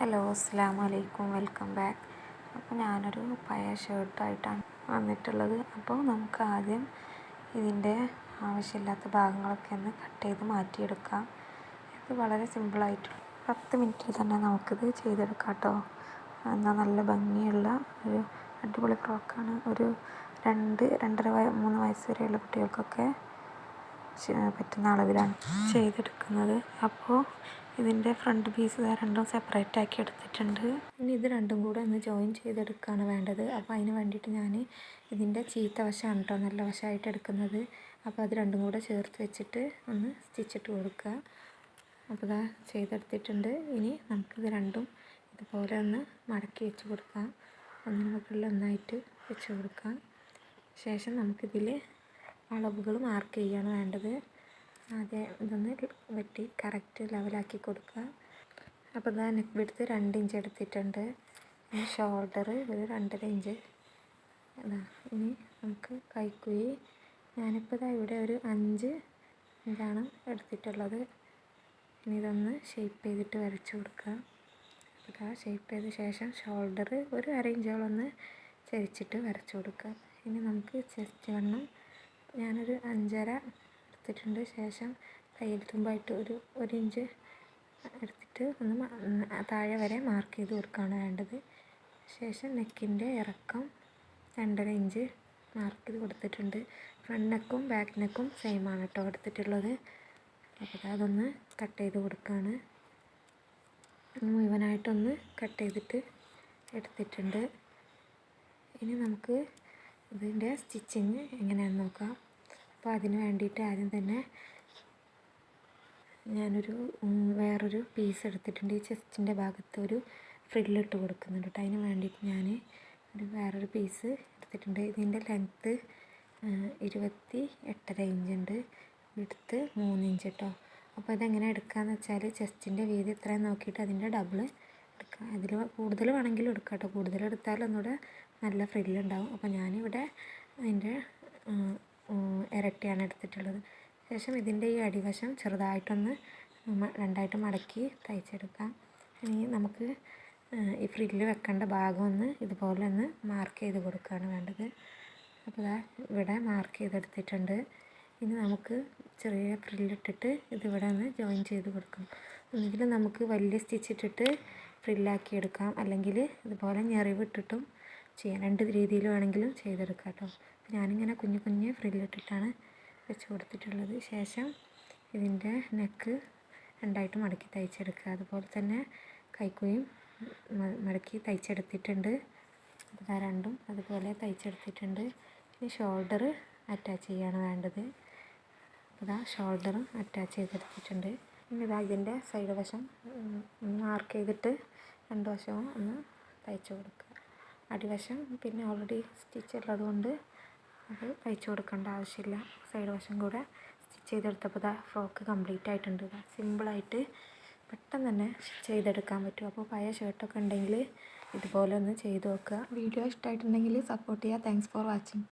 Hello അസ്സാം വലൈക്കും welcome back. അപ്പോൾ ഞാനൊരു പഴയ ഷർട്ടായിട്ടാണ് വന്നിട്ടുള്ളത്. അപ്പോൾ നമുക്ക് ആദ്യം ഇതിന്റെ ആവശ്യമില്ലാത്ത ഭാഗങ്ങളൊക്കെ ഒന്ന് കട്ട് ചെയ്ത് മാറ്റിയെടുക്കാം. ഇത് വളരെ സിമ്പിളായിട്ട് പത്ത് മിനിറ്റിൽ തന്നെ നമുക്കിത് ചെയ്തെടുക്കാം കേട്ടോ. എന്നാൽ നല്ല ഭംഗിയുള്ള ഒരു അടിപൊളി ഫ്രോക്കാണ്. ഒരു രണ്ട് രണ്ടര മൂന്ന് വയസ്സ് വരെയുള്ള കുട്ടികൾക്കൊക്കെ പറ്റുന്ന അളവിലാണ് ചെയ്തെടുക്കുന്നത്. അപ്പോൾ ഇതിന്റെ ഫ്രണ്ട് പീസ് രണ്ടും സെപ്പറേറ്റ് ആക്കി എടുത്തിട്ടുണ്ട്. ഇനി ഇത് രണ്ടും കൂടെ ഒന്ന് ജോയിൻ ചെയ്തെടുക്കുകയാണ് വേണ്ടത്. അപ്പോൾ അതിന് വേണ്ടിയിട്ട് ഞാൻ ഇതിന്റെ ചീത്ത വശമാണ് കേട്ടോ നല്ല വശമായിട്ട് എടുക്കുന്നത്. അപ്പോൾ അത് രണ്ടും കൂടെ ചേർത്ത് വെച്ചിട്ട് ഒന്ന് സ്റ്റിച്ചിട്ട് കൊടുക്കുക അപ്പോൾ ഇതാ ചെയ്തെടുത്തിട്ടുണ്ട്. ഇനി നമുക്കിത് രണ്ടും ഇതുപോലെ ഒന്ന് മടക്കി വെച്ച് കൊടുക്കാം. ഒന്നിന് ഒന്നായിട്ട് വെച്ച് കൊടുക്കാം. ശേഷം നമുക്കിതിൽ അളവുകൾ മാർക്ക് ചെയ്യുകയാണ് വേണ്ടത്. ആദ്യം ഇതൊന്ന് വെട്ടി കറക്റ്റ് ലെവലാക്കി കൊടുക്കുക. അപ്പോൾ ഇതാ നെക്ക് വിടുത്ത് രണ്ട് ഇഞ്ച് എടുത്തിട്ടുണ്ട്. ഷോൾഡർ ഒരു രണ്ടര ഇഞ്ച് അതാ ഇനി നമുക്ക് കൈക്കുഴി. ഞാനിപ്പോൾ ഇതാ ഇവിടെ ഒരു അഞ്ച് ഇഞ്ചാണ് എടുത്തിട്ടുള്ളത്. ഇനി ഇതൊന്ന് ഷേപ്പ് ചെയ്തിട്ട് വരച്ചു കൊടുക്കുക. അപ്പോൾ ഇതാ ഷേപ്പ് ചെയ്ത ശേഷം ഷോൾഡർ ഒരു അര ഇഞ്ചോളൊന്ന് ചരിച്ചിട്ട് വരച്ചു കൊടുക്കുക. ഇനി നമുക്ക് ചെസ്റ്റ് വണ്ണം ഞാനൊരു അഞ്ചര എടുത്തിട്ടുണ്ട്. ശേഷം തയ്യൽ തുമ്പായിട്ട് ഒരു ഒരു ഇഞ്ച് എടുത്തിട്ട് ഒന്ന് താഴെ വരെ മാർക്ക് ചെയ്ത് കൊടുക്കുകയാണ് വേണ്ടത്. ശേഷം നെക്കിന്റെ ഇറക്കം രണ്ടര ഇഞ്ച് മാർക്ക് ചെയ്ത് കൊടുത്തിട്ടുണ്ട്. ഫ്രണ്ട് നെക്കും ബാക്ക് നെക്കും സെയിം ആണ് കേട്ടോ എടുത്തിട്ടുള്ളത്. അപ്പോൾ അതൊന്ന് കട്ട് ചെയ്ത് കൊടുക്കുകയാണ് മുഴുവനായിട്ടൊന്ന് കട്ട് ചെയ്തിട്ട് എടുത്തിട്ടുണ്ട്. ഇനി നമുക്ക് ഇതിന്റെ സ്റ്റിച്ചിങ് എങ്ങനെയാണെന്ന് നോക്കാം. അപ്പോൾ അതിന് വേണ്ടിയിട്ട് ആദ്യം തന്നെ ഞാനൊരു വേറൊരു പീസ് എടുത്തിട്ടുണ്ട്. ഈ ചെസ്റ്റിന്റെ ഭാഗത്ത് ഒരു ഫ്രില്ലിട്ട് കൊടുക്കുന്നുണ്ട് കേട്ടോ. അതിന് വേണ്ടിയിട്ട് ഞാൻ ഒരു വേറൊരു പീസ് എടുത്തിട്ടുണ്ട്. ഇതിന്റെ ലെങ്ത്ത് ഇരുപത്തി എട്ടര ഇഞ്ച് ഉണ്ട്. എടുത്ത് മൂന്ന് ഇഞ്ച് കേട്ടോ. അപ്പോൾ അതെങ്ങനെ എടുക്കാമെന്ന് വെച്ചാൽ ചെസ്റ്റിന്റെ വീതി ഇത്രയും നോക്കിയിട്ട് അതിന്റെ ഡബിൾ എടുക്കുക അതിൽ കൂടുതൽ വേണമെങ്കിലും എടുക്കാം കേട്ടോ കൂടുതൽ എടുത്താൽ ഒന്നുകൂടെ നല്ല ഫ്രില്ലുണ്ടാവും. അപ്പോൾ ഞാനിവിടെ അതിന്റെ ഇരട്ടിയാണ് എടുത്തിട്ടുള്ളത്. ശേഷം ഇതിന്റെ ഈ അടിവശം ചെറുതായിട്ടൊന്ന് രണ്ടായിട്ട് മടക്കി തയ്ച്ചെടുക്കാം. ഇനി നമുക്ക് ഈ ഫ്രില്ല് വെക്കേണ്ട ഭാഗം ഒന്ന് ഇതുപോലെ ഒന്ന് മാർക്ക് ചെയ്ത് കൊടുക്കുകയാണ് വേണ്ടത്. അപ്പോൾ ഇവിടെ മാർക്ക് ചെയ്തെടുത്തിട്ടുണ്ട്. ഇനി നമുക്ക് ചെറിയ ഫ്രില്ലിട്ടിട്ട് ഇതിവിടെ ഒന്ന് ജോയിൻ ചെയ്ത് കൊടുക്കും. ഒന്നുകിൽ നമുക്ക് വലിയ സ്റ്റിച്ചിട്ടിട്ട് ഫ്രില്ലാക്കി എടുക്കാം. അല്ലെങ്കിൽ ഇതുപോലെ ഞെറിവിട്ടിട്ടും ചെയ്യാം. രണ്ട് രീതിയിൽ വേണമെങ്കിലും ചെയ്തെടുക്കാം കേട്ടോ. ഞാനിങ്ങനെ കുഞ്ഞു കുഞ്ഞ് ഫ്രില്ലിട്ടിട്ടാണ് വെച്ച് കൊടുത്തിട്ടുള്ളത്. ശേഷം ഇതിന്റെ നെക്ക് രണ്ടായിട്ട് മടക്കി തയ്ച്ചെടുക്കുക. അതുപോലെ തന്നെ കൈക്കുയും മടക്കി തയ്ച്ചെടുത്തിട്ടുണ്ട്. ഇതാ രണ്ടും അതുപോലെ തയ്ച്ചെടുത്തിട്ടുണ്ട്. ഇനി ഷോൾഡർ അറ്റാച്ച് ചെയ്യാണ് വേണ്ടത്. അതാ ഷോൾഡറും അറ്റാച്ച് ചെയ്തെടുത്തിട്ടുണ്ട്. ഇനി ഇതാ ഇതിന്റെ സൈഡ് വശം മാർക്ക് ചെയ്തിട്ട് രണ്ട് വശവും ഒന്ന് തയ്ച്ചു കൊടുക്കുക. അടിവശം പിന്നെ ഓൾറെഡി സ്റ്റിച്ച് ഉള്ളത് കൊണ്ട് അത് തയ്ച്ചു കൊടുക്കേണ്ട ആവശ്യമില്ല. സൈഡ് വശം കൂടെ സ്റ്റിച്ച് ചെയ്തെടുത്തപ്പോൾ ഇതാ ഫ്രോക്ക് കംപ്ലീറ്റ് ആയിട്ടുണ്ട്. സിമ്പിളായിട്ട് പെട്ടെന്ന് തന്നെ ചെയ്തെടുക്കാൻ പറ്റും. അപ്പോൾ പഴയ ഷർട്ടൊക്കെ ഉണ്ടെങ്കിൽ ഇതുപോലെ ഒന്ന് ചെയ്ത് നോക്കുക. വീഡിയോ ഇഷ്ടമായിട്ടുണ്ടെങ്കിൽ സപ്പോർട്ട് ചെയ്യുക. Thanks for watching